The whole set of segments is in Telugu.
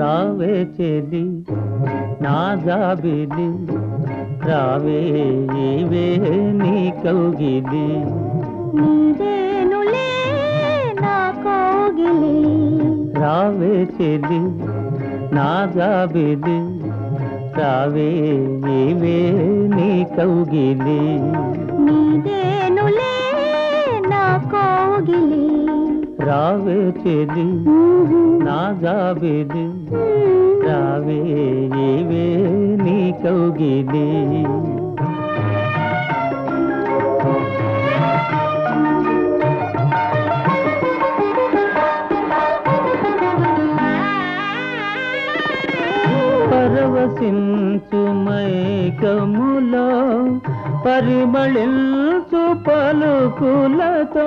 చెలి నా జాబిలి రావే ఇవే నీ కౌగిలి. నీదేనులే నా కోగిలి. రావే చెలి నా జాబిలి రావే ఇవే నీ కౌగిలి. నీదేనులే నా కోగిలి. రావే చెలి నా జాబిలి రావే ఇవే నీ కౌగిలి. పరవశించు మైకములో పరిమళించు పలుకులతో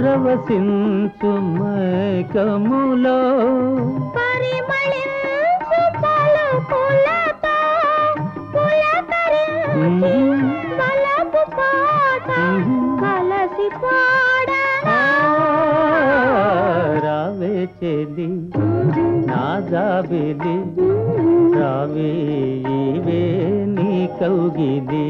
పరవశించు మైకములో రావే చెలి నా జాబిలి రావే నీ కౌగిలి.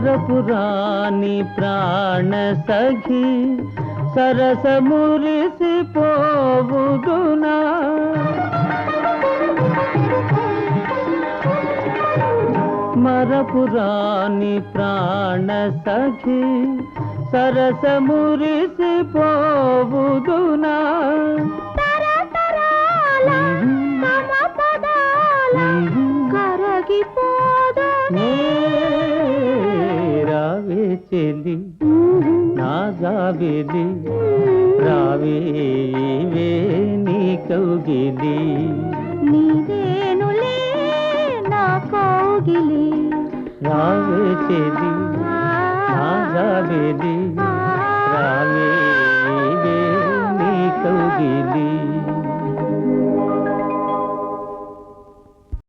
మరపురాని ప్రాణ సఖి సరస మురిసి మరపురాని ప్రాణ సఖి సరస మురిసి పోవుదునా నీ రావే చెలి నా జాబిలి రావే నీ కౌగిలి. నీదేనులే నా కోగిలి రావే చెలి నా జాబిలి రావే